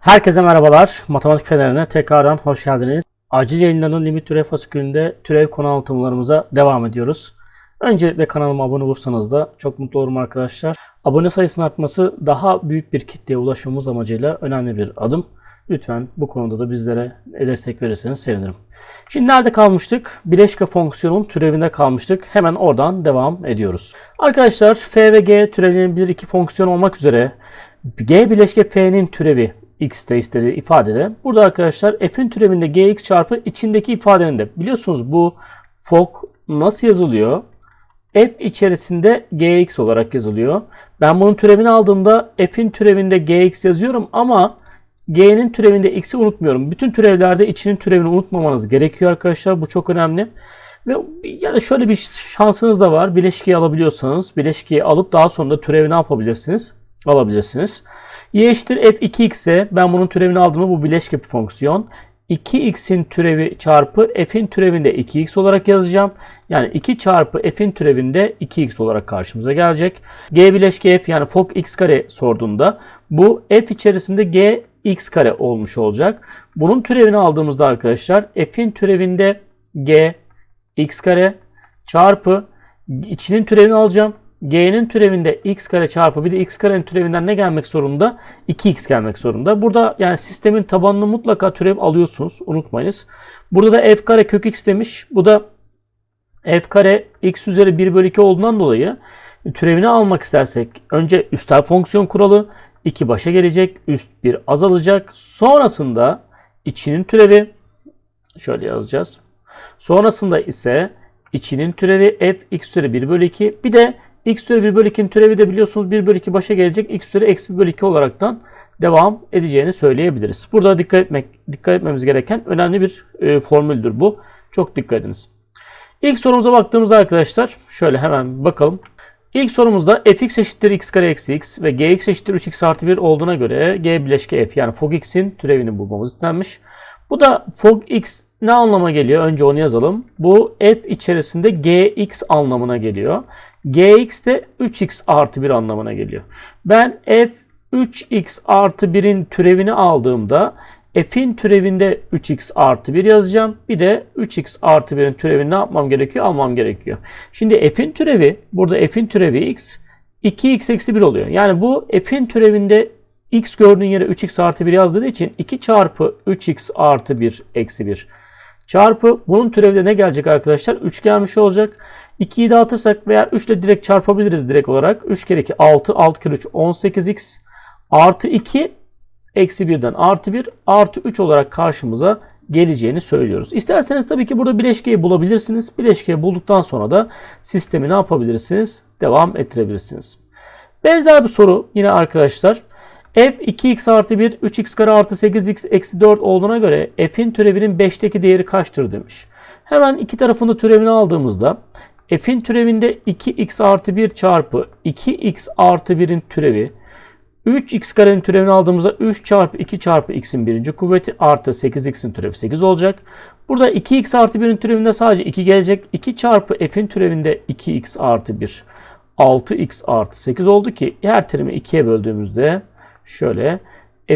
Herkese merhabalar. Matematik Feneri'ne tekrardan hoş geldiniz. Acil yayınlarının limit türev fasikülünde türev konu anlatımlarımıza devam ediyoruz. Öncelikle kanalıma abone olursanız da çok mutlu olurum arkadaşlar. Abone sayısının artması daha büyük bir kitleye ulaşmamız amacıyla önemli bir adım. Lütfen bu konuda da bizlere destek verirseniz sevinirim. Şimdi nerede kalmıştık? Bileşke fonksiyonun türevinde kalmıştık. Hemen oradan devam ediyoruz. Arkadaşlar f ve g türevlenebilir iki fonksiyon olmak üzere g bileşke f'nin türevi x'te istediği ifadede. Burada arkadaşlar f'in türevinde gx çarpı içindeki ifadenin de biliyorsunuz bu fok nasıl yazılıyor? f içerisinde gx olarak yazılıyor. Ben bunun türevini aldığımda f'in türevinde gx yazıyorum ama g'nin türevinde x'i unutmuyorum. Bütün türevlerde içinin türevini unutmamanız gerekiyor arkadaşlar. Bu çok önemli. Ve ya da şöyle bir şansınız da var. Bileşkeyi alabiliyorsanız bileşkeyi alıp daha sonra da türevi ne yapabilirsiniz? Alabilirsiniz. Y eşittir f2x ise ben bunun türevini aldığımda bu bileşke bir fonksiyon. 2x'in türevi çarpı f'in türevinde 2x olarak yazacağım. Yani 2 çarpı f'in türevinde 2x olarak karşımıza gelecek. g bileşke f yani fok x kare sorduğunda bu f içerisinde g x kare olmuş olacak. Bunun türevini aldığımızda arkadaşlar f'in türevinde g x kare çarpı içinin türevini alacağım. G'nin türevinde x kare çarpı bir de x karenin türevinden ne gelmek zorunda? 2x gelmek zorunda. Burada yani sistemin tabanını mutlaka türev alıyorsunuz. Unutmayınız. Burada da f kare kök x demiş. Bu da f kare x üzeri 1 bölü 2 olduğundan dolayı türevini almak istersek önce üstel fonksiyon kuralı 2 başa gelecek. Üst 1 azalacak. Sonrasında içinin türevi şöyle yazacağız. Sonrasında ise içinin türevi f x üzeri 1 bölü 2 bir de x üzeri 1 bölü 2'nin türevi de biliyorsunuz 1 bölü 2 başa gelecek. x üzeri eksi 1 bölü 2 olaraktan devam edeceğini söyleyebiliriz. Burada dikkat etmek dikkat etmemiz gereken önemli bir e, formüldür bu. Çok dikkat ediniz. İlk sorumuza baktığımızda arkadaşlar şöyle hemen bakalım. İlk sorumuzda fx eşittir x kare eksi x ve gx eşittir 3x artı 1 olduğuna göre g bileşke f yani fog x'in türevini bulmamız istenmiş. Bu da fog x ne anlama geliyor? Önce onu yazalım. Bu f içerisinde gx anlamına geliyor. gx de 3x artı 1 anlamına geliyor. Ben f 3x artı 1'in türevini aldığımda f'in türevinde 3x artı 1 yazacağım. Bir de 3x artı 1'in türevini ne yapmam gerekiyor? Almam gerekiyor. Şimdi f'in türevi, burada f'in türevi x 2x eksi 1 oluyor. Yani bu f'in türevinde x gördüğün yere 3x artı 1 yazdığı için 2 çarpı 3x artı 1 eksi 1 çarpı bunun türevde ne gelecek arkadaşlar? 3 gelmiş olacak. 2'yi dağıtırsak veya 3 ile direkt çarpabiliriz direkt olarak. 3 kere 2 6, 6 kere 3 18x artı 2 eksi 1'den artı 1 artı 3 olarak karşımıza geleceğini söylüyoruz. İsterseniz tabii ki burada bileşkeyi bulabilirsiniz. Bileşkeyi bulduktan sonra da sistemi ne yapabilirsiniz? Devam ettirebilirsiniz. Benzer bir soru yine arkadaşlar. F 2x artı 1 3x kare artı 8x eksi 4 olduğuna göre f'in türevinin 5'teki değeri kaçtır demiş. Hemen iki tarafında türevini aldığımızda f'in türevinde 2x artı 1 çarpı 2x artı 1'in türevi 3x karenin türevini aldığımızda 3 çarpı 2 çarpı x'in birinci kuvveti artı 8x'in türevi 8 olacak. Burada 2x artı 1'in türevinde sadece 2 gelecek. 2 çarpı f'in türevinde 2x artı 1 6x artı 8 oldu ki her terimi 2'ye böldüğümüzde şöyle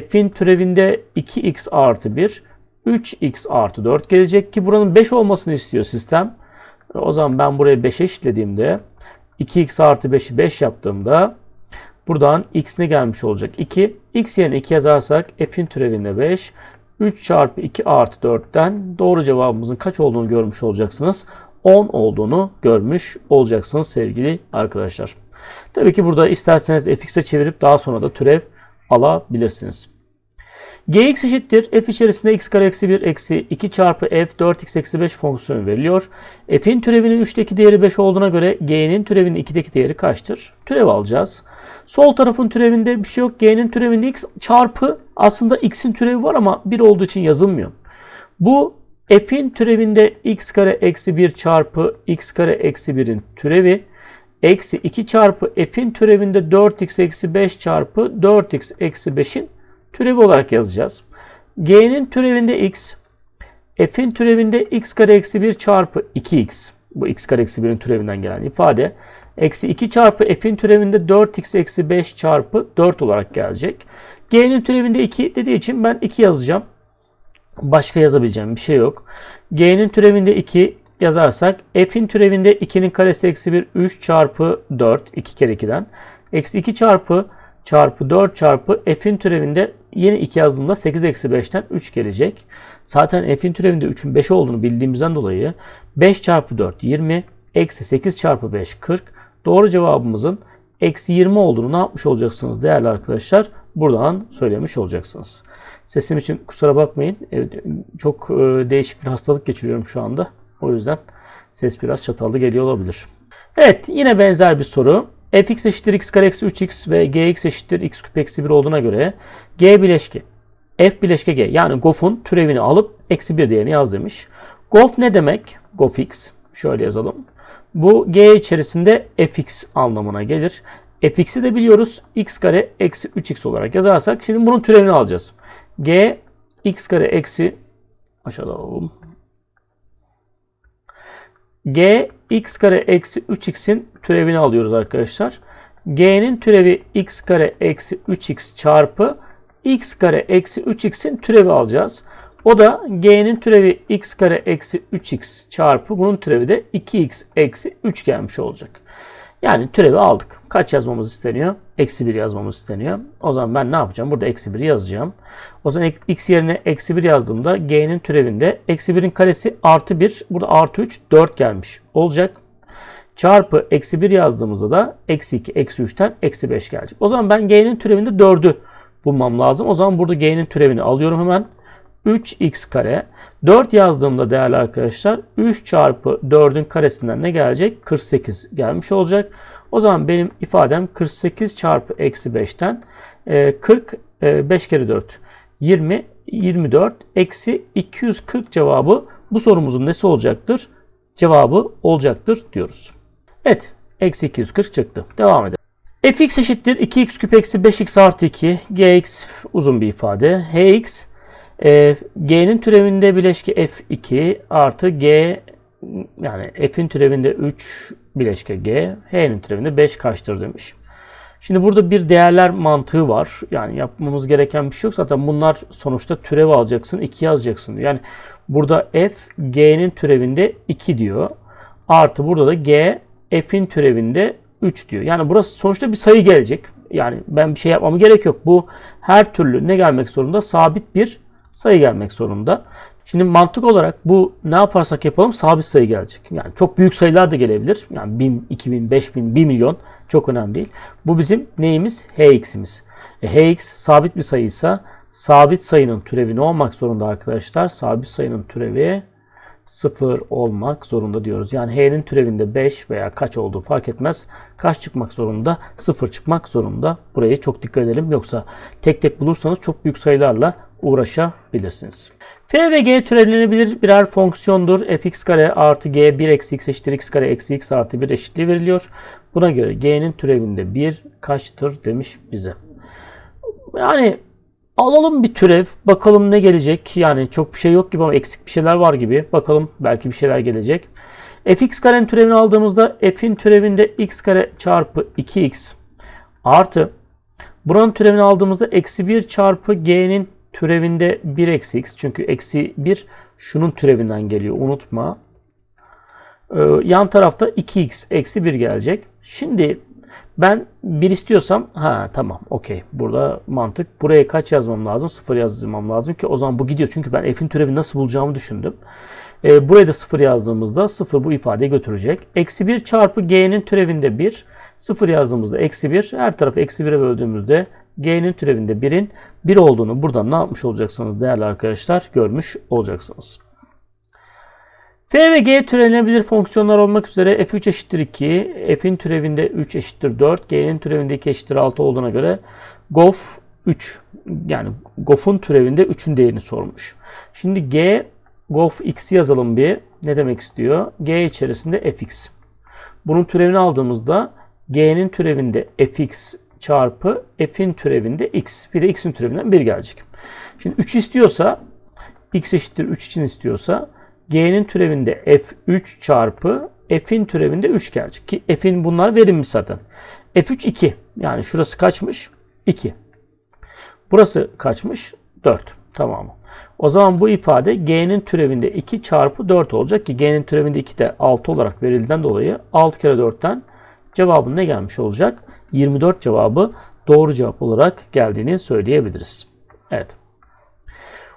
f'in türevinde 2x artı 1 3x artı 4 gelecek ki buranın 5 olmasını istiyor sistem. O zaman ben buraya 5'e eşitlediğimde 2x artı 5'i 5 yaptığımda buradan x ne gelmiş olacak? 2. x yerine 2 yazarsak f'in türevinde 5. 3 çarpı 2 artı 4'ten doğru cevabımızın kaç olduğunu görmüş olacaksınız. 10 olduğunu görmüş olacaksınız sevgili arkadaşlar. Tabii ki burada isterseniz fx'e çevirip daha sonra da türev alabilirsiniz. gx eşittir f içerisinde x kare eksi 1 eksi 2 çarpı f 4x eksi 5 fonksiyonu veriliyor. f'in türevinin 3'teki değeri 5 olduğuna göre g'nin türevinin 2'deki değeri kaçtır? Türev alacağız. Sol tarafın türevinde bir şey yok. g'nin türevinde x çarpı aslında x'in türevi var ama 1 olduğu için yazılmıyor. Bu f'in türevinde x kare eksi 1 çarpı x kare eksi 1'in türevi eksi 2 çarpı f'in türevinde 4x eksi 5 çarpı 4x eksi 5'in türevi olarak yazacağız. G'nin türevinde x, f'in türevinde x kare eksi 1 çarpı 2x. Bu x kare eksi 1'in türevinden gelen ifade. Eksi 2 çarpı f'in türevinde 4x eksi 5 çarpı 4 olarak gelecek. G'nin türevinde 2 dediği için ben 2 yazacağım. Başka yazabileceğim bir şey yok. G'nin türevinde 2 yazarsak f'in türevinde 2'nin karesi eksi 1 3 çarpı 4 2 kere 2'den eksi 2 çarpı çarpı 4 çarpı f'in türevinde yeni 2 yazdığımda 8 eksi 5'ten 3 gelecek. Zaten f'in türevinde 3'ün 5 olduğunu bildiğimizden dolayı 5 çarpı 4 20 eksi 8 çarpı 5 40 doğru cevabımızın eksi 20 olduğunu ne yapmış olacaksınız değerli arkadaşlar? Buradan söylemiş olacaksınız. Sesim için kusura bakmayın. Çok e, değişik bir hastalık geçiriyorum şu anda. O yüzden ses biraz çatallı geliyor olabilir. Evet yine benzer bir soru. fx eşittir x kare eksi 3x ve gx eşittir x küp eksi 1 olduğuna göre g bileşke f bileşke g yani gof'un türevini alıp eksi 1 değerini yaz demiş. Gof ne demek? Gof x. Şöyle yazalım. Bu g içerisinde fx anlamına gelir. fx'i de biliyoruz. x kare eksi 3x olarak yazarsak şimdi bunun türevini alacağız. g x kare eksi aşağıda alalım g x kare eksi 3x'in türevini alıyoruz arkadaşlar. g'nin türevi x kare eksi 3x çarpı x kare eksi 3x'in türevi alacağız. O da g'nin türevi x kare eksi 3x çarpı bunun türevi de 2x eksi 3 gelmiş olacak. Yani türevi aldık. Kaç yazmamız isteniyor? Eksi 1 yazmamız isteniyor. O zaman ben ne yapacağım? Burada eksi 1 yazacağım. O zaman x yerine eksi 1 yazdığımda g'nin türevinde eksi 1'in karesi artı 1. Burada artı 3 4 gelmiş olacak. Çarpı eksi 1 yazdığımızda da eksi 2 eksi 3'ten eksi 5 gelecek. O zaman ben g'nin türevinde 4'ü bulmam lazım. O zaman burada g'nin türevini alıyorum hemen. 3x kare. 4 yazdığımda değerli arkadaşlar 3 çarpı 4'ün karesinden ne gelecek? 48 gelmiş olacak. O zaman benim ifadem 48 çarpı eksi 5'ten 40 5 kere 4 20 24 eksi 240 cevabı bu sorumuzun nesi olacaktır? Cevabı olacaktır diyoruz. Evet eksi 240 çıktı. Devam edelim. fx eşittir 2x küp eksi 5x artı 2 gx uzun bir ifade. hx e, G'nin türevinde bileşke F2 artı G yani F'in türevinde 3 bileşke G, H'nin türevinde 5 kaçtır demiş. Şimdi burada bir değerler mantığı var. Yani yapmamız gereken bir şey yok. Zaten bunlar sonuçta türev alacaksın, 2 yazacaksın. Yani burada F G'nin türevinde 2 diyor. Artı burada da G F'in türevinde 3 diyor. Yani burası sonuçta bir sayı gelecek. Yani ben bir şey yapmama gerek yok. Bu her türlü ne gelmek zorunda? Sabit bir sayı gelmek zorunda. Şimdi mantık olarak bu ne yaparsak yapalım sabit sayı gelecek. Yani çok büyük sayılar da gelebilir. Yani 1000, 2000, 5000, 1 milyon çok önemli değil. Bu bizim neyimiz? Hx'imiz. E, Hx sabit bir sayıysa sabit sayının türevi ne olmak zorunda arkadaşlar? Sabit sayının türevi 0 olmak zorunda diyoruz. Yani H'nin türevinde 5 veya kaç olduğu fark etmez. Kaç çıkmak zorunda? 0 çıkmak zorunda. Burayı çok dikkat edelim. Yoksa tek tek bulursanız çok büyük sayılarla uğraşabilirsiniz. F ve G türevlenebilir birer fonksiyondur. fx kare artı g 1 eksi x eşittir x kare eksi x artı 1 eşitliği veriliyor. Buna göre g'nin türevinde 1 kaçtır demiş bize. Yani alalım bir türev bakalım ne gelecek. Yani çok bir şey yok gibi ama eksik bir şeyler var gibi. Bakalım belki bir şeyler gelecek. fx karenin türevini aldığımızda f'in türevinde x kare çarpı 2x artı buranın türevini aldığımızda eksi 1 çarpı g'nin türevinde 1 eksi x çünkü eksi 1 şunun türevinden geliyor unutma. Ee, yan tarafta 2x eksi 1 gelecek. Şimdi ben 1 istiyorsam ha tamam okey burada mantık. Buraya kaç yazmam lazım? 0 yazmam lazım ki o zaman bu gidiyor. Çünkü ben f'in türevi nasıl bulacağımı düşündüm. Ee, buraya da 0 yazdığımızda 0 bu ifadeyi götürecek. Eksi 1 çarpı g'nin türevinde 1. 0 yazdığımızda eksi 1. Her tarafı eksi 1'e böldüğümüzde g'nin türevinde 1'in 1 olduğunu buradan ne yapmış olacaksınız değerli arkadaşlar? Görmüş olacaksınız. F ve G türevlenebilir fonksiyonlar olmak üzere f3 eşittir 2, f'in türevinde 3 eşittir 4, g'nin türevinde 2 eşittir 6 olduğuna göre gof 3 yani gof'un türevinde 3'ün değerini sormuş. Şimdi g gof x'i yazalım bir. Ne demek istiyor? g içerisinde fx. Bunun türevini aldığımızda g'nin türevinde fx çarpı f'in türevinde x. Bir de x'in türevinden 1 gelecek. Şimdi 3 istiyorsa x eşittir 3 için istiyorsa g'nin türevinde f3 çarpı f'in türevinde 3 gelecek. Ki f'in bunlar verilmiş zaten. f3 2. Yani şurası kaçmış? 2. Burası kaçmış? 4. Tamam. O zaman bu ifade g'nin türevinde 2 çarpı 4 olacak ki g'nin türevinde 2 de 6 olarak verildiğinden dolayı 6 kere 4'ten cevabın ne gelmiş olacak? 24 cevabı doğru cevap olarak geldiğini söyleyebiliriz. Evet.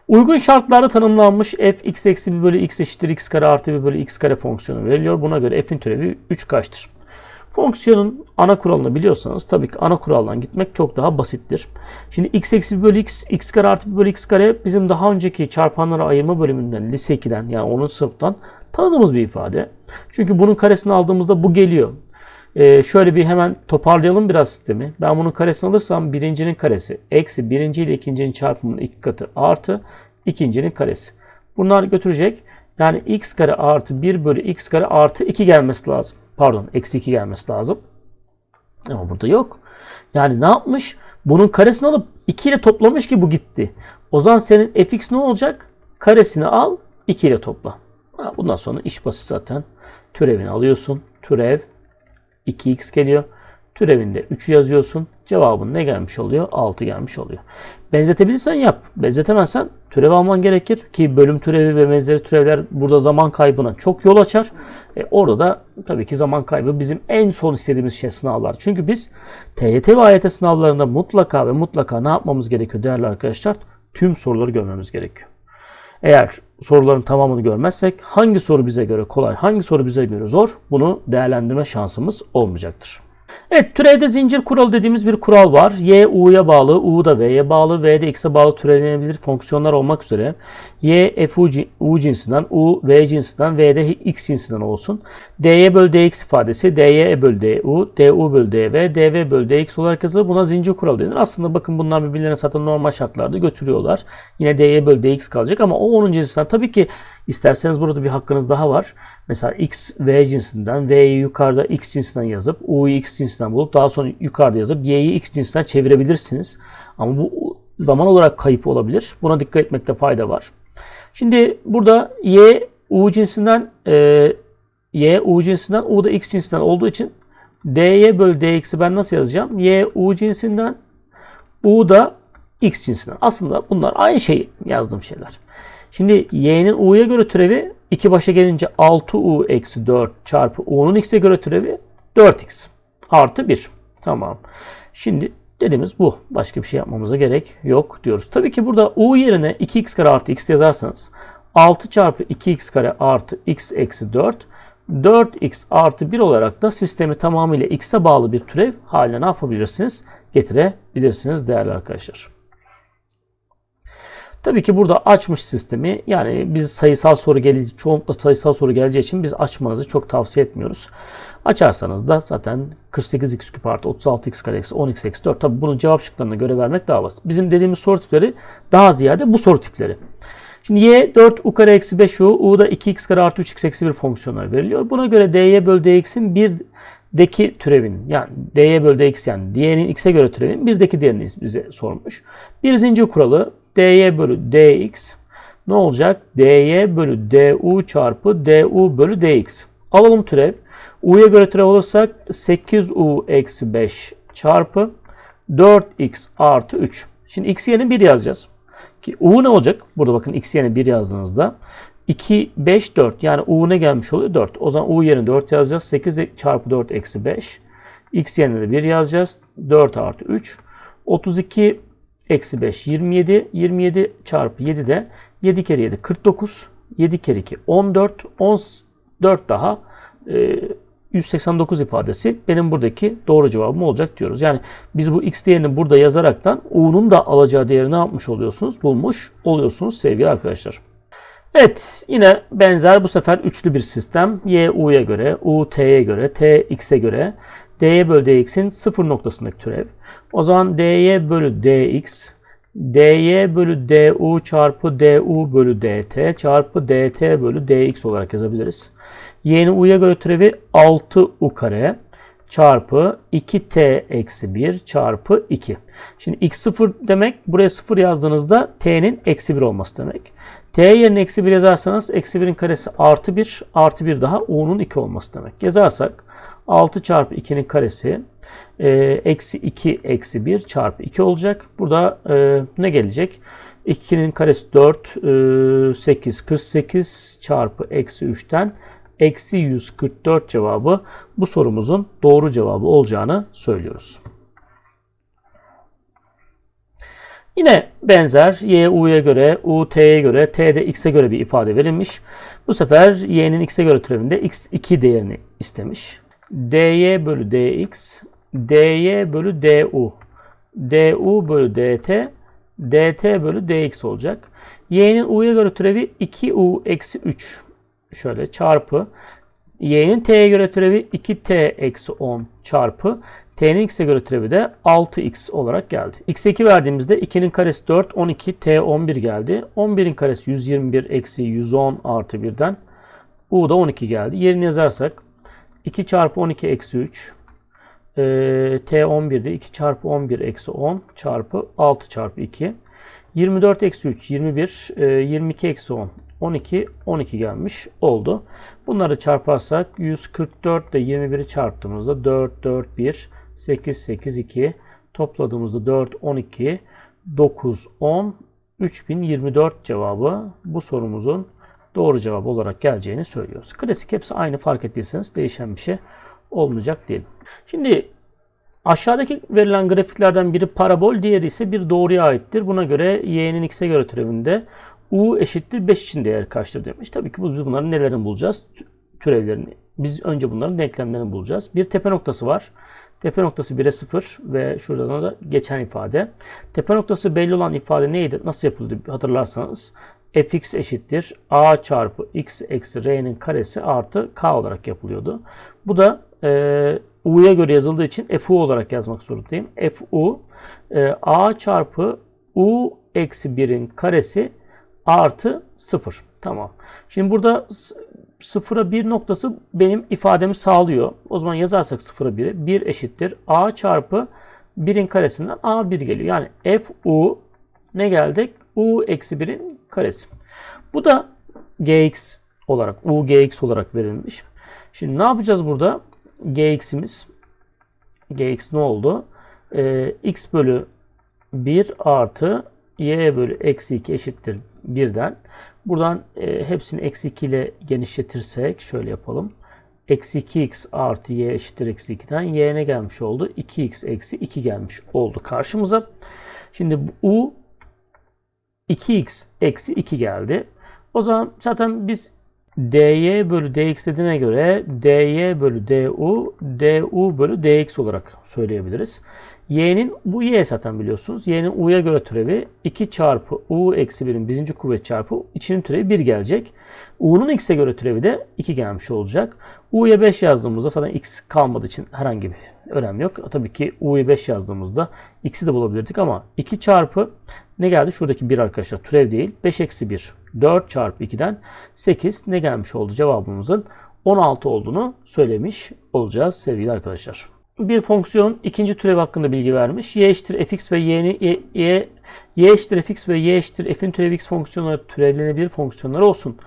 Uygun şartlarda tanımlanmış f x eksi 1 bölü x eşittir x kare artı 1 bölü x kare fonksiyonu veriliyor. Buna göre f'in türevi 3 kaçtır? Fonksiyonun ana kuralını biliyorsanız tabii ki ana kuraldan gitmek çok daha basittir. Şimdi x eksi 1 bölü x, x kare artı 1 bölü x kare bizim daha önceki çarpanlara ayırma bölümünden, lise 2'den yani 10. sınıftan tanıdığımız bir ifade. Çünkü bunun karesini aldığımızda bu geliyor. Ee, şöyle bir hemen toparlayalım biraz sistemi. Ben bunun karesini alırsam birincinin karesi eksi birinci ile ikincinin çarpımının iki katı artı ikincinin karesi. Bunlar götürecek. Yani x kare artı 1 bölü x kare artı 2 gelmesi lazım. Pardon eksi 2 gelmesi lazım. Ama burada yok. Yani ne yapmış? Bunun karesini alıp 2 ile toplamış ki bu gitti. O zaman senin fx ne olacak? Karesini al 2 ile topla. Bundan sonra iş basit zaten. Türevini alıyorsun. Türev 2x geliyor. Türevinde 3 yazıyorsun. Cevabın ne gelmiş oluyor? 6 gelmiş oluyor. Benzetebilirsen yap. Benzetemezsen türev alman gerekir ki bölüm türevi ve benzeri türevler burada zaman kaybına çok yol açar. E orada da tabii ki zaman kaybı bizim en son istediğimiz şey sınavlar. Çünkü biz TYT ve AYT sınavlarında mutlaka ve mutlaka ne yapmamız gerekiyor değerli arkadaşlar? Tüm soruları görmemiz gerekiyor. Eğer soruların tamamını görmezsek hangi soru bize göre kolay, hangi soru bize göre zor bunu değerlendirme şansımız olmayacaktır. Evet türevde zincir kuralı dediğimiz bir kural var. Y U'ya bağlı, U da V'ye bağlı, V de X'e bağlı türevlenebilir fonksiyonlar olmak üzere. Y F U, U cinsinden, U V cinsinden, V de X cinsinden olsun. dy bölü dx ifadesi dy bölü du, du bölü dv, dv bölü dx olarak yazılır. Buna zincir kuralı denir. Aslında bakın bunlar birbirlerine zaten normal şartlarda götürüyorlar. Yine dy bölü dx kalacak ama o onun cinsinden. Tabii ki isterseniz burada bir hakkınız daha var. Mesela x v cinsinden, v'yi yukarıda x cinsinden yazıp, u'yu x cinsinden bulup daha sonra yukarıda yazıp y'yi x cinsinden çevirebilirsiniz. Ama bu zaman olarak kayıp olabilir. Buna dikkat etmekte fayda var. Şimdi burada y u cinsinden e, y u cinsinden u da x cinsinden olduğu için dy bölü dx'i ben nasıl yazacağım? y u cinsinden u da x cinsinden. Aslında bunlar aynı şey yazdığım şeyler. Şimdi y'nin u'ya göre türevi 2 başa gelince 6u eksi 4 çarpı u'nun x'e göre türevi 4x artı 1. Tamam. Şimdi dediğimiz bu. Başka bir şey yapmamıza gerek yok diyoruz. Tabii ki burada u yerine 2x kare artı x yazarsanız 6 çarpı 2x kare artı x eksi 4 4x artı 1 olarak da sistemi tamamıyla x'e bağlı bir türev haline ne yapabilirsiniz? Getirebilirsiniz değerli arkadaşlar. Tabii ki burada açmış sistemi yani biz sayısal soru gelince çoğunlukla sayısal soru geleceği için biz açmanızı çok tavsiye etmiyoruz. Açarsanız da zaten 48x küp artı 36x kare eksi 10x eksi 4 tabii bunun cevap şıklarına göre vermek daha basit. Bizim dediğimiz soru tipleri daha ziyade bu soru tipleri. Şimdi y 4 u kare eksi 5 u, u da 2x kare artı 3x eksi 1 fonksiyonları veriliyor. Buna göre dy bölü dx'in bir deki türevin yani dy bölü dx yani dy'nin x'e göre türevin birdeki değerini bize sormuş. Bir zincir kuralı dy bölü dx ne olacak? dy bölü du çarpı du bölü dx. Alalım türev. U'ya göre türev alırsak 8u eksi 5 çarpı 4x artı 3. Şimdi x yerine 1 yazacağız. Ki u ne olacak? Burada bakın x yerine 1 yazdığınızda 2, 5, 4. Yani u ne gelmiş oluyor? 4. O zaman u yerine 4 yazacağız. 8 çarpı 4 eksi 5. x yerine de 1 yazacağız. 4 artı 3. 32 eksi 5 27. 27 çarpı 7 de 7 kere 7 49. 7 kere 2 14. 14 daha e, 189 ifadesi benim buradaki doğru cevabım olacak diyoruz. Yani biz bu x değerini burada yazaraktan u'nun da alacağı değeri ne yapmış oluyorsunuz? Bulmuş oluyorsunuz sevgili arkadaşlar. Evet yine benzer bu sefer üçlü bir sistem. Y u'ya göre, u t'ye göre, t x'e göre dy bölü dx'in sıfır noktasındaki türev. O zaman dy bölü dx dy bölü du çarpı du bölü dt çarpı dt bölü dx olarak yazabiliriz. Y'nin u'ya göre türevi 6u kare çarpı 2t eksi 1 çarpı 2. Şimdi x 0 demek buraya 0 yazdığınızda t'nin eksi 1 olması demek. t yerine eksi 1 yazarsanız eksi 1'in karesi artı 1 artı 1 daha u'nun 2 olması demek. Yazarsak 6 çarpı 2'nin karesi e, eksi 2 eksi 1 çarpı 2 olacak. Burada e, ne gelecek? 2'nin karesi 4, 8, 48 çarpı eksi 3'ten eksi 144 cevabı bu sorumuzun doğru cevabı olacağını söylüyoruz. Yine benzer y u'ya göre, u t'ye göre, t de x'e göre bir ifade verilmiş. Bu sefer y'nin x'e göre türevinde x2 değerini istemiş. dy bölü dx, dy bölü du, du bölü dt, dt bölü dx olacak. y'nin u'ya göre türevi 2u eksi 3 şöyle çarpı y'nin t'ye göre türevi 2t eksi 10 çarpı t'nin x'e göre türevi de 6x olarak geldi. x'e 2 verdiğimizde 2'nin karesi 4, 12, t 11 geldi. 11'in karesi 121 eksi 110 artı 1'den u da 12 geldi. Yerini yazarsak 2 çarpı 12 eksi 3 e, t 11'de 2 çarpı 11 eksi 10 çarpı 6 çarpı 2 24 eksi 3 21 e, 22 eksi 10 12, 12 gelmiş oldu. Bunları çarparsak 144 ile 21'i çarptığımızda 4, 4, 1, 8, 8, 2 topladığımızda 4, 12, 9, 10, 3024 cevabı bu sorumuzun doğru cevabı olarak geleceğini söylüyoruz. Klasik hepsi aynı fark ettiyseniz değişen bir şey olmayacak değil. Şimdi aşağıdaki verilen grafiklerden biri parabol, diğeri ise bir doğruya aittir. Buna göre y'nin x'e göre türevinde u eşittir 5 için değer kaçtır demiş. Tabii ki biz bunların nelerini bulacağız? Türevlerini. Biz önce bunların denklemlerini bulacağız. Bir tepe noktası var. Tepe noktası 1'e 0 ve şuradan da geçen ifade. Tepe noktası belli olan ifade neydi? Nasıl yapıldı hatırlarsanız fx eşittir a çarpı x eksi r'nin karesi artı k olarak yapılıyordu. Bu da e, u'ya göre yazıldığı için fu olarak yazmak zorundayım. fu e, a çarpı u eksi 1'in karesi artı 0. Tamam. Şimdi burada sıfıra 1 noktası benim ifademi sağlıyor. O zaman yazarsak sıfıra 1'e 1 eşittir. A çarpı 1'in karesinden A1 geliyor. Yani f u ne geldi? u eksi 1'in karesi. Bu da gx olarak u gx olarak verilmiş. Şimdi ne yapacağız burada? gx'imiz gx ne oldu? Ee, x bölü 1 artı y bölü eksi 2 eşittir birden. Buradan e, hepsini eksi 2 ile genişletirsek şöyle yapalım. Eksi 2x artı y eşittir eksi 2'den y ne gelmiş oldu? 2x eksi 2 gelmiş oldu karşımıza. Şimdi u 2x eksi 2 geldi. O zaman zaten biz dy bölü dx dediğine göre dy bölü du du bölü dx olarak söyleyebiliriz. Y'nin bu y zaten biliyorsunuz. y'nin u'ya göre türevi 2 çarpı u eksi 1'in birinci kuvvet çarpı içinin türevi 1 gelecek. u'nun x'e göre türevi de 2 gelmiş olacak. u'ya 5 yazdığımızda zaten x kalmadığı için herhangi bir önem yok. Tabii ki u'yu 5 yazdığımızda x'i de bulabilirdik ama 2 çarpı ne geldi? Şuradaki 1 arkadaşlar türev değil. 5 eksi 1 4 çarpı 2'den 8 ne gelmiş oldu cevabımızın 16 olduğunu söylemiş olacağız sevgili arkadaşlar. Bir fonksiyon ikinci türev hakkında bilgi vermiş. y eşittir fx ve y'ni y, y, y eşittir fx ve y eşittir f'in türevi x fonksiyonları türevlenebilir fonksiyonlar olsun.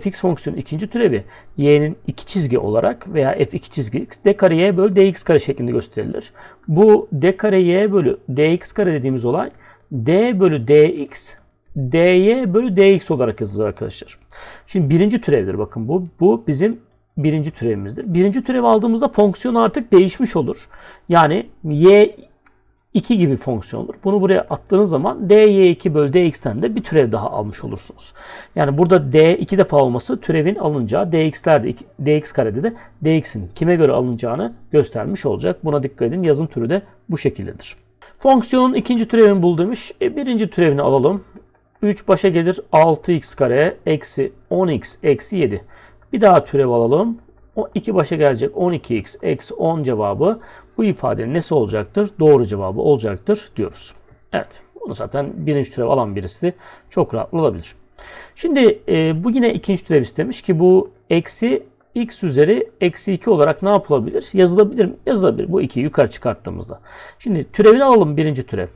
fx fonksiyonu ikinci türevi y'nin iki çizgi olarak veya f iki çizgi x d kare y bölü dx kare şeklinde gösterilir. Bu d kare y bölü dx kare dediğimiz olay d bölü dx dy bölü dx olarak yazılır arkadaşlar. Şimdi birinci türevdir bakın bu. Bu bizim birinci türevimizdir. Birinci türev aldığımızda fonksiyon artık değişmiş olur. Yani y 2 gibi fonksiyon olur. Bunu buraya attığınız zaman dy2 bölü dx'ten de bir türev daha almış olursunuz. Yani burada d 2 defa olması türevin alınacağı dx'ler de dx karede de dx'in kime göre alınacağını göstermiş olacak. Buna dikkat edin. Yazım türü de bu şekildedir. Fonksiyonun ikinci türevini bul demiş. E, birinci türevini alalım. 3 başa gelir 6x kare eksi 10x eksi 7. Bir daha türev alalım. O 2 başa gelecek 12x eksi 10 cevabı bu ifadenin nesi olacaktır? Doğru cevabı olacaktır diyoruz. Evet. Bunu zaten birinci türev alan birisi çok rahat olabilir. Şimdi e, bu yine ikinci türev istemiş ki bu eksi x üzeri eksi 2 olarak ne yapılabilir? Yazılabilir mi? Yazılabilir. Bu 2'yi yukarı çıkarttığımızda. Şimdi türevini alalım birinci türev.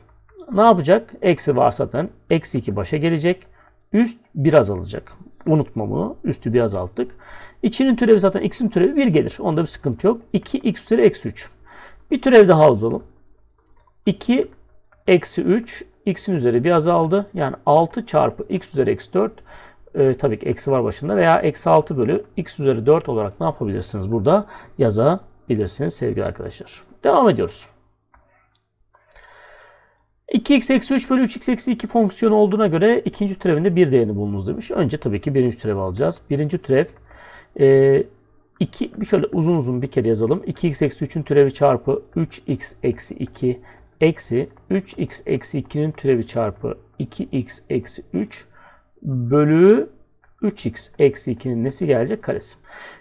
Ne yapacak? Eksi var zaten. Eksi 2 başa gelecek. Üst 1 azalacak. Unutma bunu. Üstü bir azalttık. İçinin türevi zaten x'in türevi 1 gelir. Onda bir sıkıntı yok. 2 x üzeri eksi 3. Bir türev daha alalım. 2 eksi 3 x'in üzeri bir azaldı. Yani 6 çarpı x üzeri eksi 4 e, tabii ki eksi var başında veya eksi 6 bölü x üzeri 4 olarak ne yapabilirsiniz burada yazabilirsiniz sevgili arkadaşlar. Devam ediyoruz. 2x eksi 3 bölü 3x eksi 2 fonksiyonu olduğuna göre ikinci türevinde bir değerini bulunuz demiş. Önce tabii ki birinci türevi alacağız. Birinci türev e, 2, bir şöyle uzun uzun bir kere yazalım. 2x eksi 3'ün türevi çarpı 3x eksi 2 eksi 3x eksi 2'nin türevi çarpı 2x eksi 3 bölü 3x eksi 2'nin nesi gelecek? Karesi.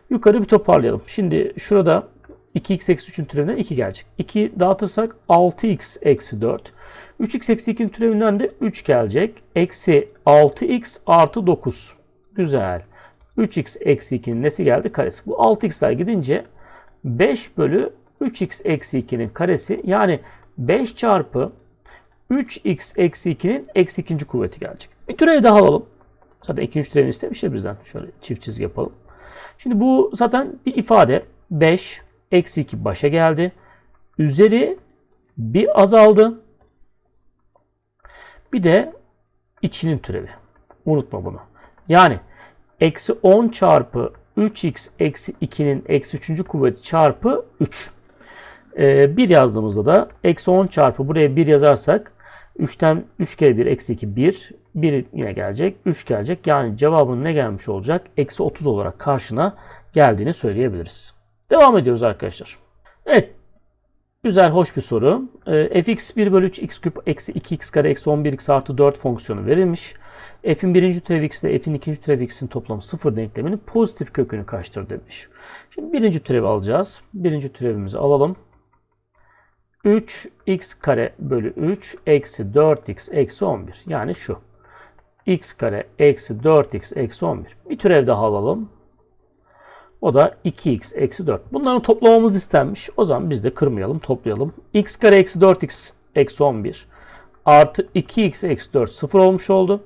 Yukarı bir toparlayalım. Şimdi şurada 2x eksi 3'ün türevinden 2 gelecek. 2 dağıtırsak 6x eksi 4. 3x eksi 2'nin türevinden de 3 gelecek. Eksi 6x artı 9. Güzel. 3x eksi 2'nin nesi geldi? Karesi. Bu 6x'ler gidince 5 bölü 3x eksi 2'nin karesi yani 5 çarpı 3x eksi 2'nin eksi ikinci kuvveti gelecek. Bir türev daha alalım. Zaten ikinci türevini istemişler bizden. Şöyle çift çizgi yapalım. Şimdi bu zaten bir ifade. 5 eksi 2 başa geldi. Üzeri bir azaldı. Bir de içinin türevi. Unutma bunu. Yani eksi 10 çarpı 3x eksi 2'nin eksi 3. kuvveti çarpı 3. Ee, 1 yazdığımızda da eksi 10 çarpı buraya 1 yazarsak 3'ten 3 kere 1 eksi 2 1. 1 yine gelecek. 3 gelecek. Yani cevabın ne gelmiş olacak? Eksi 30 olarak karşına geldiğini söyleyebiliriz. Devam ediyoruz arkadaşlar. Evet. Güzel, hoş bir soru. Ee, fx 1 bölü 3 x küp eksi 2x kare eksi 11x artı 4 fonksiyonu verilmiş. f'in birinci türevi x ile f'in ikinci türevi x'in toplamı sıfır denkleminin pozitif kökünü kaçtır demiş. Şimdi birinci türevi alacağız. Birinci türevimizi alalım. 3x kare bölü 3 eksi 4x eksi 11. Yani şu. x kare eksi 4x eksi 11. Bir türev daha alalım. O da 2x eksi 4. Bunların toplamamız istenmiş. O zaman biz de kırmayalım, toplayalım. x kare eksi 4x eksi 11 artı 2x eksi 4 sıfır olmuş oldu.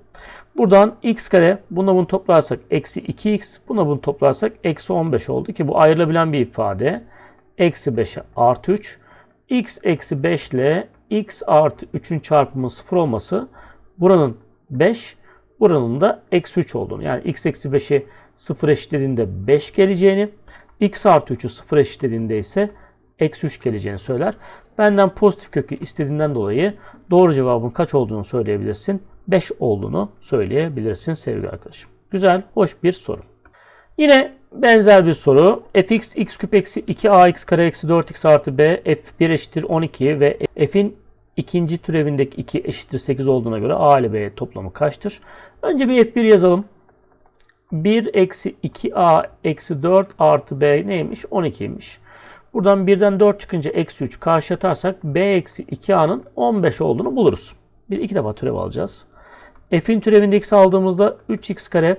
Buradan x kare buna bunu toplarsak eksi 2x buna bunu toplarsak eksi 15 oldu ki bu ayrılabilen bir ifade. Eksi 5'e artı 3 x eksi 5 ile x artı 3'ün çarpımı 0 olması buranın 5 buranın da eksi 3 olduğunu yani x eksi 5'i 0 eşitlediğinde 5 geleceğini x artı 3'ü 0 eşitlediğinde ise eksi 3 geleceğini söyler. Benden pozitif kökü istediğinden dolayı doğru cevabın kaç olduğunu söyleyebilirsin. 5 olduğunu söyleyebilirsin sevgili arkadaşım. Güzel, hoş bir soru. Yine benzer bir soru. fx x küp eksi 2ax kare eksi 4x artı b f1 eşittir 12 ve f'in ikinci türevindeki 2 eşittir 8 olduğuna göre a ile b toplamı kaçtır? Önce bir f1 yazalım. 1 eksi 2a eksi 4 artı b neymiş? 12'ymiş. Buradan 1'den 4 çıkınca eksi 3 karşı atarsak b eksi 2a'nın 15 olduğunu buluruz. Bir iki defa türev alacağız. f'in türevinde x aldığımızda 3x kare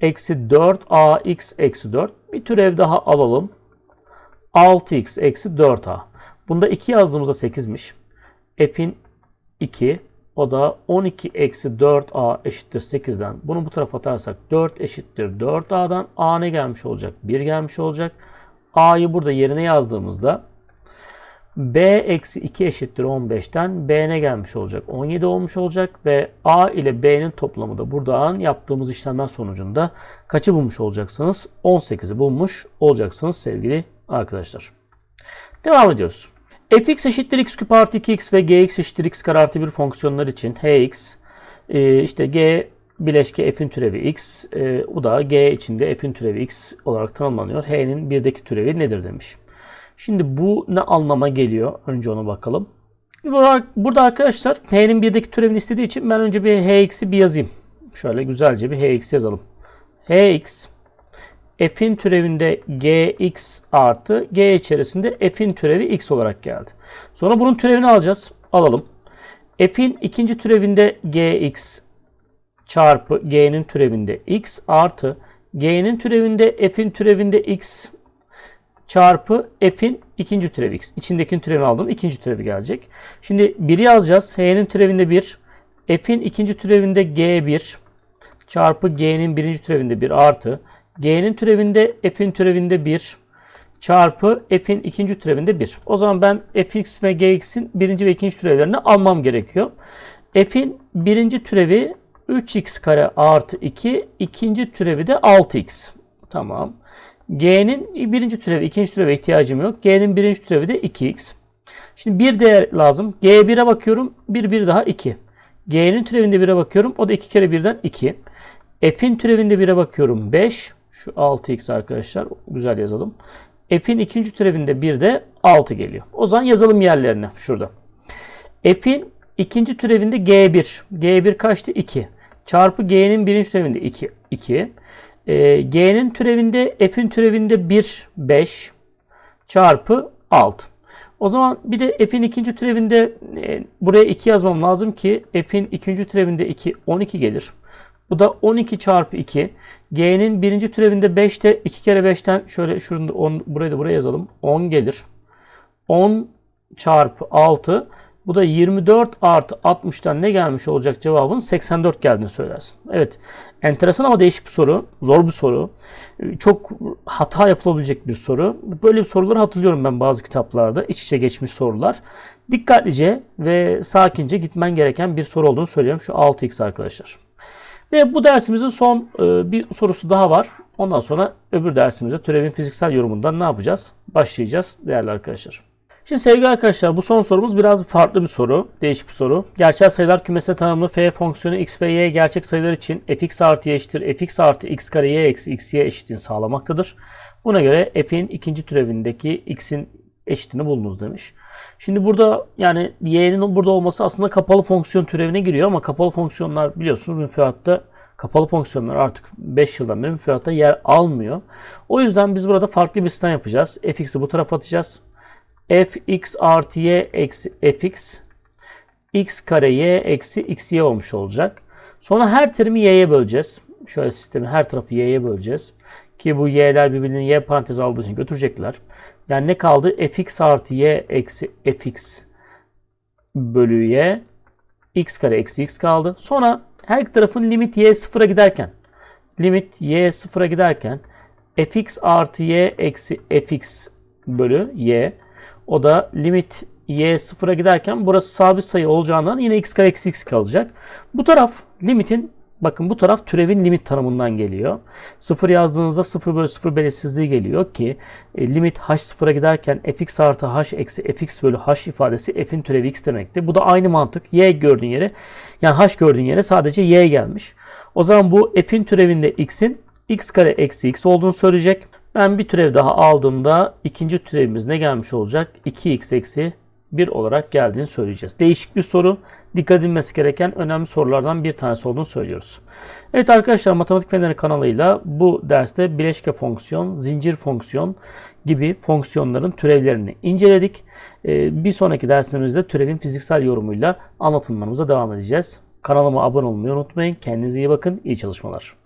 eksi 4ax eksi 4. Bir türev daha alalım. 6x eksi 4a. Bunda 2 yazdığımızda 8'miş. F'in 2 o da 12 eksi 4a eşittir 8'den. Bunu bu tarafa atarsak 4 eşittir 4a'dan. a ne gelmiş olacak? 1 gelmiş olacak. a'yı burada yerine yazdığımızda b eksi 2 eşittir 15'ten b ne gelmiş olacak? 17 olmuş olacak ve a ile b'nin toplamı da buradan yaptığımız işlemler sonucunda kaçı bulmuş olacaksınız? 18'i bulmuş olacaksınız sevgili arkadaşlar. Devam ediyoruz. Fx eşittir x küp artı 2x ve gx eşittir x kare artı 1 fonksiyonlar için hx e, işte g bileşke f'in türevi x e, o da g içinde f'in türevi x olarak tanımlanıyor. h'nin birdeki türevi nedir demiş. Şimdi bu ne anlama geliyor? Önce ona bakalım. Burada arkadaşlar h'nin birdeki türevini istediği için ben önce bir hx'i bir yazayım. Şöyle güzelce bir hx yazalım. hx f'in türevinde gx artı g içerisinde f'in türevi x olarak geldi. Sonra bunun türevini alacağız. Alalım. f'in ikinci türevinde gx çarpı g'nin türevinde x artı G'nin türevinde f'in türevinde x çarpı f'in ikinci türevi x. İçindekinin türevini aldım. ikinci türevi gelecek. Şimdi 1'i yazacağız. H'nin türevinde 1. F'in ikinci türevinde g1 çarpı g'nin birinci türevinde 1 artı g'nin türevinde f'in türevinde 1 çarpı f'in ikinci türevinde 1. O zaman ben fx ve gx'in birinci ve ikinci türevlerini almam gerekiyor. f'in birinci türevi 3x kare artı 2, ikinci türevi de 6x. Tamam. G'nin birinci türevi, ikinci türeve ihtiyacım yok. G'nin birinci türevi de 2x. Şimdi bir değer lazım. G1'e bakıyorum. 1, 1 daha 2. G'nin türevinde 1'e bakıyorum. O da 2 kere 1'den 2. F'in türevinde 1'e bakıyorum. 5. Şu 6x arkadaşlar. Güzel yazalım. F'in ikinci türevinde 1 de 6 geliyor. O zaman yazalım yerlerine şurada. F'in ikinci türevinde G1. G1 kaçtı? 2. Çarpı G'nin birinci türevinde 2. 2. E, G'nin türevinde F'in türevinde 1, 5 çarpı 6. O zaman bir de f'in ikinci türevinde e, buraya 2 yazmam lazım ki f'in ikinci türevinde 2 12 gelir. Bu da 12 çarpı 2. G'nin birinci türevinde 5 de 2 kere 5'ten şöyle şurada 10 burayı da buraya yazalım. 10 gelir. 10 çarpı 6 bu da 24 artı 60'tan ne gelmiş olacak cevabın 84 geldiğini söylersin. Evet enteresan ama değişik bir soru. Zor bir soru. Çok hata yapılabilecek bir soru. Böyle bir soruları hatırlıyorum ben bazı kitaplarda. iç içe geçmiş sorular. Dikkatlice ve sakince gitmen gereken bir soru olduğunu söylüyorum. Şu 6x arkadaşlar. Ve bu dersimizin son e, bir sorusu daha var. Ondan sonra öbür dersimizde türevin fiziksel yorumundan ne yapacağız? Başlayacağız değerli arkadaşlar. Şimdi sevgili arkadaşlar bu son sorumuz biraz farklı bir soru. Değişik bir soru. Gerçel sayılar kümesine tanımlı f fonksiyonu x ve y gerçek sayılar için fx artı y eşittir fx artı x kare y eksi xy eşitliğini sağlamaktadır. Buna göre f'in ikinci türevindeki x'in eşitini bulunuz demiş. Şimdi burada yani y'nin burada olması aslında kapalı fonksiyon türevine giriyor ama kapalı fonksiyonlar biliyorsunuz müfredatta kapalı fonksiyonlar artık 5 yıldan beri müfredatta yer almıyor. O yüzden biz burada farklı bir sistem yapacağız. fx'i bu tarafa atacağız fx artı y eksi fx x kare y eksi xy olmuş olacak. Sonra her terimi y'ye böleceğiz. Şöyle sistemi her tarafı y'ye böleceğiz. Ki bu y'ler birbirini y parantez aldığı için götürecekler. Yani ne kaldı? fx artı y eksi fx bölü y x kare eksi x kaldı. Sonra her tarafın limit y sıfıra giderken limit y sıfıra giderken fx artı y eksi fx bölü y o da limit y sıfıra giderken burası sabit sayı olacağından yine x kare eksi x kalacak. Bu taraf limitin bakın bu taraf türevin limit tanımından geliyor. Sıfır yazdığınızda sıfır bölü sıfır belirsizliği geliyor ki e, limit h sıfıra giderken fx artı h eksi fx bölü h ifadesi f'in türevi x demekti. Bu da aynı mantık. y gördüğün yere yani h gördüğün yere sadece y gelmiş. O zaman bu f'in türevinde x'in x kare eksi x olduğunu söyleyecek. Ben bir türev daha aldığımda ikinci türevimiz ne gelmiş olacak? 2x eksi 1 olarak geldiğini söyleyeceğiz. Değişik bir soru. Dikkat edilmesi gereken önemli sorulardan bir tanesi olduğunu söylüyoruz. Evet arkadaşlar Matematik Feneri kanalıyla bu derste bileşke fonksiyon, zincir fonksiyon gibi fonksiyonların türevlerini inceledik. Ee, bir sonraki dersimizde türevin fiziksel yorumuyla anlatımlarımıza devam edeceğiz. Kanalıma abone olmayı unutmayın. Kendinize iyi bakın. İyi çalışmalar.